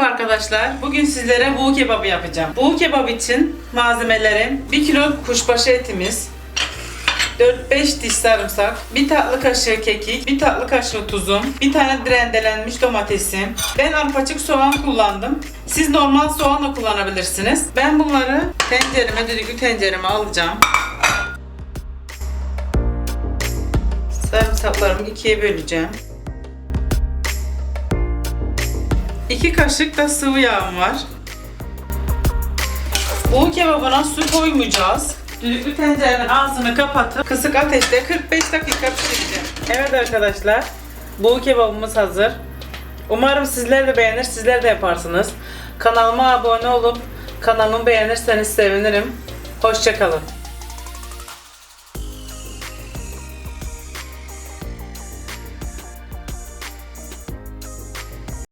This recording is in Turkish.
arkadaşlar. Bugün sizlere buğu kebabı yapacağım. Buğu kebabı için malzemelerim 1 kilo kuşbaşı etimiz, 4-5 diş sarımsak, 1 tatlı kaşığı kekik, 1 tatlı kaşığı tuzum, 1 tane rendelenmiş domatesim. Ben arpacık soğan kullandım. Siz normal soğan da kullanabilirsiniz. Ben bunları tencereme, düdüklü tencereme alacağım. Sarımsaklarımı ikiye böleceğim. 2 kaşık da sıvı yağım var. Bu kebabına su koymayacağız. Düdüklü tencerenin ağzını kapatıp kısık ateşte 45 dakika pişireceğim. Evet arkadaşlar, bu kebabımız hazır. Umarım sizler de beğenir, sizler de yaparsınız. Kanalıma abone olup kanalımı beğenirseniz sevinirim. Hoşçakalın.